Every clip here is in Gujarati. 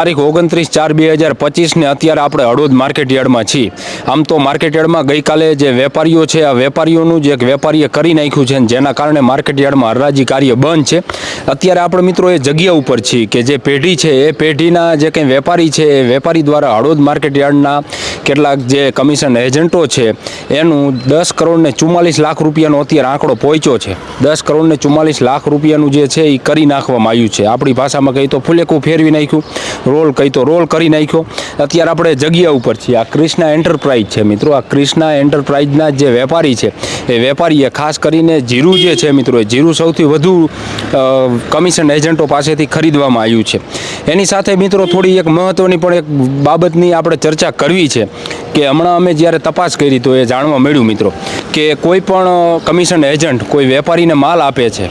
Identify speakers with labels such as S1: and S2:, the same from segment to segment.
S1: તારીખ ઓગણત્રીસ ચાર બે હજાર પચીસને અત્યારે આપણે હળવદ માર્કેટ યાર્ડમાં છીએ. આમ તો માર્કેટ યાર્ડમાં ગઈકાલે જે વેપારીઓ છે, આ વેપારીઓનું જે એક વેપારીએ કરી નાખ્યું છે જેના કારણે માર્કેટ યાર્ડમાં હરાજી કાર્ય બંધ છે. અત્યારે આપણે મિત્રો એ જગ્યા ઉપર છીએ કે જે પેઢી છે, એ પેઢીના જે કંઈ વેપારી છે, એ વેપારી દ્વારા હળવદ માર્કેટ યાર્ડના કેટલાક જે કમિશન એજન્ટો છે, એનું દસ કરોડ ને ચુમ્માલીસ લાખ રૂપિયાનો અત્યારે આંકડો પહોંચ્યો છે. દસ કરોડને ચુમ્માલીસ લાખ રૂપિયાનું જે છે, એ કરી નાખવામાં આવ્યું છે. આપણી ભાષામાં કહીએ તો ફૂલેકું ફેરવી નાખ્યું. રોલ કહી તો રોલ કરી નાખ્યો. અત્યારે આપણે જગ્યા ઉપર છીએ. આ ક્રિષ્ના એન્ટરપ્રાઇઝ છે મિત્રો. આ ક્રિષ્ના એન્ટરપ્રાઇઝના જે વેપારી છે, એ વેપારીએ ખાસ કરીને જીરું જે છે મિત્રો, એ જીરું સૌથી વધુ કમિશન એજન્ટો પાસેથી ખરીદવામાં આવ્યું છે. એની સાથે મિત્રો થોડી એક મહત્ત્વની પણ એક બાબતની આપણે ચર્ચા કરવી છે કે હમણાં અમે જ્યારે તપાસ કરી તો એ જાણવા મળ્યું મિત્રો કે કોઈ પણ કમિશન એજન્ટ કોઈ વેપારીને માલ આપે છે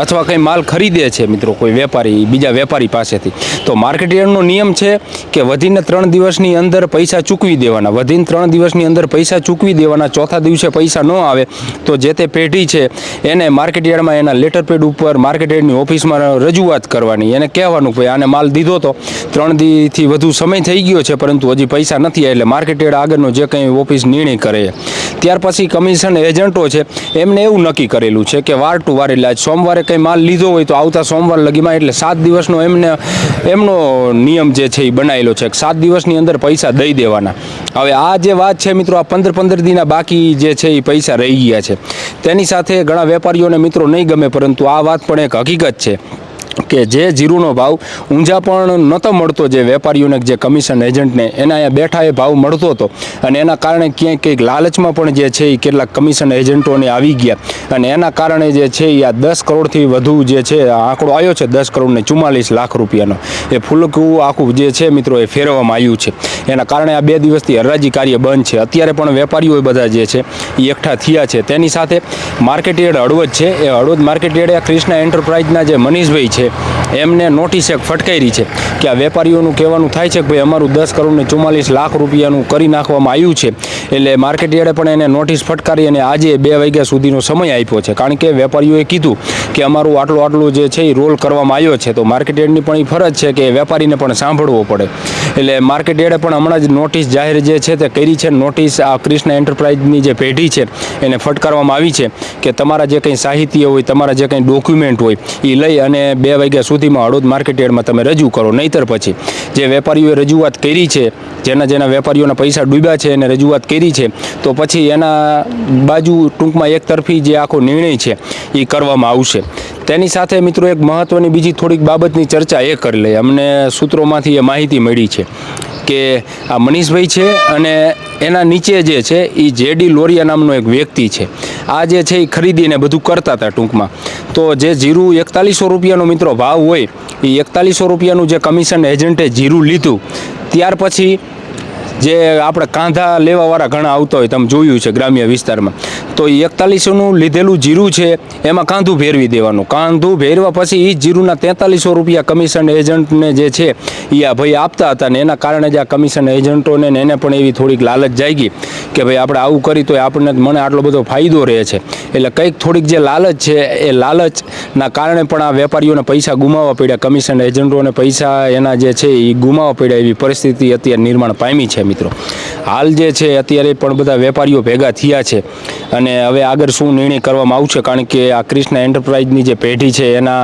S1: અથવા કંઈ માલ ખરીદે છે મિત્રો, કોઈ વેપારી, બીજા વેપારી પાસેથી. તો માર્કેટ યાર્ડનો નિયમ છે કે વધીને ત્રણ દિવસની અંદર પૈસા ચૂકવી દેવાના. વધીને ત્રણ દિવસની અંદર પૈસા ચૂકવી દેવાના. ચોથા દિવસે પૈસા ન આવે તો જે તે પેઢી છે એને માર્કેટ યાર્ડમાં એના લેટર પેડ ઉપર માર્કેટ યાર્ડની ઓફિસમાં રજૂઆત કરવાની. એને કહેવાનું ભાઈ આને માલ દીધો તો ત્રણ દીથી વધુ સમય થઈ ગયો છે, પરંતુ હજી પૈસા નથી. એટલે માર્કેટ યાર્ડ આગળનો જે કંઈ ઓફિસ નિર્ણય કરે ત્યાર પછી કમિશન એજન્ટો છે, એમને એવું નક્કી કરેલું છે કે વાર ટુ વાર એટલે સોમવારે કંઈ માલ લીધો હોય તો આવતા સોમવાર લગીમાં એટલે સાત દિવસનો એમને, એમનો નિયમ જે છે એ બનાવેલો છે કે સાત દિવસની અંદર પૈસા દઈ દેવાના. હવે આ જે વાત છે મિત્રો, આ પંદર પંદર દીના બાકી જે છે એ પૈસા રહી ગયા છે. તેની સાથે ઘણા વેપારીઓને મિત્રો નહીં ગમે પરંતુ આ વાત પણ એક હકીકત છે. કે જે જીરુનો ભાવ ઊંઝા પણ નહોતો મળતો, જે વેપારીઓને, જે કમિશન એજન્ટને, એના અહીંયા બેઠા એ ભાવ મળતો હતો. અને એના કારણે ક્યાંક કંઈક લાલચમાં પણ જે છે એ કેટલાક કમિશન એજન્ટોને આવી ગયા. અને એના કારણે જે છે એ આ દસ કરોડથી વધુ જે છે આંકડો આવ્યો છે, દસ કરોડ ને ચુમ્માલીસ લાખ રૂપિયાનો. એ ફૂલકું આખું જે છે મિત્રો એ ફેરવવામાં આવ્યું છે. એના કારણે આ બે દિવસથી હરાજી કાર્ય બંધ છે. અત્યારે પણ વેપારીઓ બધા જે છે એ એકઠા થયા છે. તેની સાથે માર્કેટ યાર્ડ હળવદ છે. એ હળવદ માર્કેટ યાર્ડ ક્રિષ્ના એન્ટરપ્રાઇઝના જે મનીષભાઈ છે রয়েছে એમને નોટિસ એક ફટકારી છે કે આ વેપારીઓનું કહેવાનું થાય છે કે ભાઈ અમારું દસ કરોડને ચુમ્માલીસ લાખ રૂપિયાનું કરી નાખવામાં આવ્યું છે. એટલે માર્કેટ યાર્ડે પણ એને નોટિસ ફટકારી અને આજે બે વાગ્યા સુધીનો સમય આપ્યો છે. કારણ કે વેપારીઓએ કીધું કે અમારું આટલું આટલું જે છે એ રોલ કરવામાં આવ્યો છે. તો માર્કેટ યાર્ડની પણ એ ફરજ છે કે વેપારીને પણ સાંભળવો પડે. એટલે માર્કેટ યાર્ડે પણ હમણાં જ નોટિસ જાહેર જે છે તે કરી છે. નોટિસ આ કૃષ્ણ એન્ટરપ્રાઇઝની જે પેઢી છે એને ફટકારવામાં આવી છે કે તમારા જે કંઈ સાહિત્ય હોય, તમારા જે કંઈ ડોક્યુમેન્ટ હોય એ લઈ અને બે વાગ્યા સુધીમાં હળવદ માર્કેટયાર્ડમાં તમે રજૂ કરો, નહીતર પછી જે વેપારીઓએ રજૂઆત કરી છે, જેના જેના વેપારીઓના પૈસા ડૂબ્યા છે એને રજૂઆત કરી છે, તો પછી એના બાજુ ટૂંકમાં એક તરફી જે આખો નિર્ણય છે એ કરવામાં આવશે. તેની સાથે મિત્રો એક મહત્ત્વની બીજી થોડીક બાબતની ચર્ચા એ કરી લઈએ. અમને સૂત્રોમાંથી એ માહિતી મળી છે કે આ મનીષભાઈ છે અને એના નીચે જે છે એ જેડી લોરિયા નામનો એક વ્યક્તિ છે. આ જે છે એ ખરીદીને બધું કરતા હતા ટૂંકમાં. તો જે જીરું એકતાલીસો રૂપિયાનો મિત્રો ભાવ હોય, એ એકતાલીસો રૂપિયાનું જે કમિશન એજન્ટે જીરું લીધું, ત્યાર પછી જે આપણે કાંધા લેવાવાળા ઘણા આવતા હોય, તમે જોયું છે ગ્રામ્ય વિસ્તારમાં. તો એકતાલીસોનું લીધેલું જીરું છે, એમાં કાંધું ભેરવી દેવાનું. કાંધું ભેરવા પછી એ જીરુના તેતાલીસો રૂપિયા કમિશન એજન્ટને જે છે એ આ ભાઈ આપતા હતા ને એના કારણે જ આ કમિશન એજન્ટોને એને પણ એવી થોડીક લાલચ જાગી કે ભાઈ આપણે આવું કરી તો આપણને મને આટલો બધો ફાયદો રહે છે. એટલે કંઈક થોડીક જે લાલચ છે, એ લાલચના કારણે પણ આ વેપારીઓને પૈસા ગુમાવવા પડ્યા. કમિશન એજન્ટોને પૈસા એના જે છે એ ગુમાવવા પડ્યા એવી પરિસ્થિતિ અત્યારે નિર્માણ પામી છે. મિત્રો. હાલ જે છે, અત્યારે પણ બધા વેપારીઓ ભેગા થયા છે અને હવે આગળ શું નિર્ણય કરવામાં આવશે? કારણ કે આ ક્રિષ્ના એન્ટરપ્રાઇઝની જે પેઢી છે, એના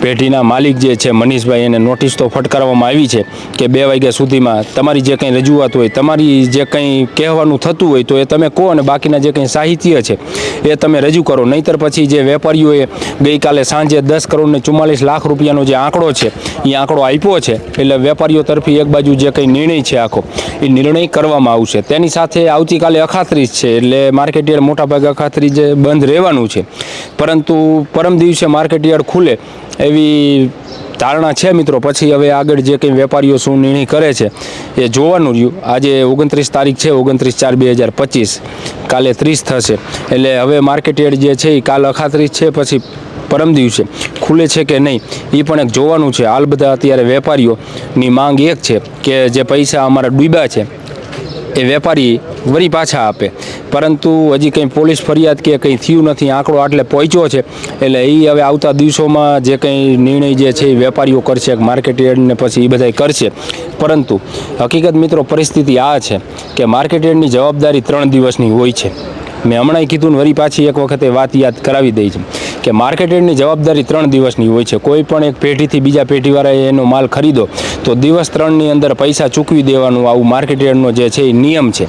S1: પેઢીના માલિક જે છે મનીષભાઈ, એને નોટિસ તો ફટકારવામાં આવી છે કે બે વાગ્યા સુધીમાં તમારી જે કંઈ રજૂઆત હોય, તમારી જે કંઈ કહેવાનું થતું હોય તો એ તમે કહો અને બાકીના જે કંઈ સાહિત્ય છે એ તમે રજૂ કરો. નહીતર પછી જે વેપારીઓએ ગઈકાલે સાંજે દસ કરોડને ચુમ્માલીસ લાખ રૂપિયાનો જે આંકડો છે, એ આંકડો આપ્યો છે. એટલે વેપારીઓ તરફી એક બાજુ જે કંઈ નિર્ણય છે આખો, એ નિર્ણય કરવામાં આવશે. તેની સાથે આવતીકાલે અખાત્રીજ છે, એટલે માર્કેટયાર્ડ મોટાભાગે અખાત્રીજ બંધ રહેવાનું છે. પરંતુ પરમ દિવસે માર્કેટ ખુલે ખુલે એવી ધારણા છે મિત્રો. પછી હવે આગળ જે કંઈ વેપારીઓ શું નિર્ણય કરે છે, એ જોવાનું રહ્યું. આજે ઓગણત્રીસ તારીખ છે, ઓગણત્રીસ ચાર બે હજાર પચીસ. કાલે ત્રીસ થશે. એટલે હવે માર્કેટ યાર્ડ જે છે એ કાલ અખાત્રીસ છે, પછી પરમ દિવસે ખુલે છે કે નહીં એ પણ એક જોવાનું છે. હાલ બધા અત્યારે વેપારીઓની માંગ એક છે કે જે પૈસા અમારા ડૂબ્યા છે એ વેપારી વળી પાછા આપે. પરંતુ હજી કંઈ પોલીસ ફરિયાદ કે કંઈ થયું નથી, આંકડો આટલે પહોંચ્યો છે, એટલે એ હવે આવતા દિવસોમાં જે કંઈ નિર્ણય જે છે એ વેપારીઓ કરશે માર્કેટ યાર્ડને પછી એ બધાય કરશે. પરંતુ હકીકત મિત્રો પરિસ્થિતિ આ છે કે માર્કેટ યાર્ડની જવાબદારી ત્રણ દિવસની હોય છે. મેં હમણાં કીધું ને વળી પાછી એક વખતે વાત યાદ કરાવી દઈ છે. કે માર્કેટ યાર્ડની જવાબદારી ત્રણ દિવસની હોય છે. કોઈ પણ એક પેઢીથી બીજા પેઢીવાળાએ એનો માલ ખરીદો, તો દિવસ ત્રણની અંદર પૈસા ચૂકવી દેવાનું આવું માર્કેટ યાર્ડનો જે છે એ નિયમ છે.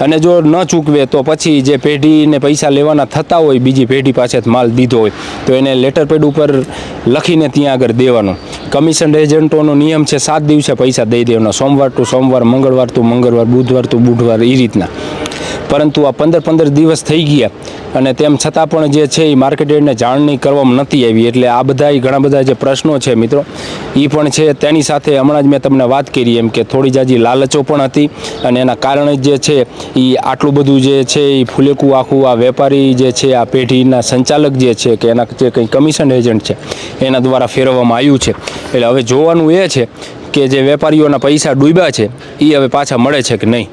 S1: અને જો ન ચૂકવે, તો પછી જે પેઢીને પૈસા લેવાના થતા હોય, બીજી પેઢી પાસે માલ દીધો હોય, તો એને લેટર પેડ ઉપર લખીને ત્યાં આગળ દેવાનું. કમિશન એજન્ટોનો નિયમ છે, સાત દિવસે પૈસા દઈ દેવાના. સોમવાર ટુ સોમવાર, મંગળવાર ટુ મંગળવાર, બુધવાર ટુ બુધવાર એ રીતના. પરંતુ આ પંદર પંદર દિવસ થઈ ગયા અને તેમ છતાં પણ જે છે એ માર્કેટ યાર્ડને જાણણી કરવામાં નથી આવી. એટલે આ બધા ઘણા બધા જે પ્રશ્નો છે મિત્રો એ પણ છે. તેની સાથે હમણાં જ મેં તમને વાત કરી એમ કે થોડી જાજી લાલચો પણ હતી અને એના કારણે જે છે એ આટલું બધું જે છે એ ફૂલેકું આખું આ વેપારી જે છે આ પેઢીના સંચાલક જે છે કે એના જે કંઈ કમિશન એજન્ટ છે એના દ્વારા ફેરવવામાં આવ્યું છે. એટલે હવે જોવાનું એ છે કે જે વેપારીઓના પૈસા ડૂબ્યા છે એ હવે પાછા મળે છે કે નહીં?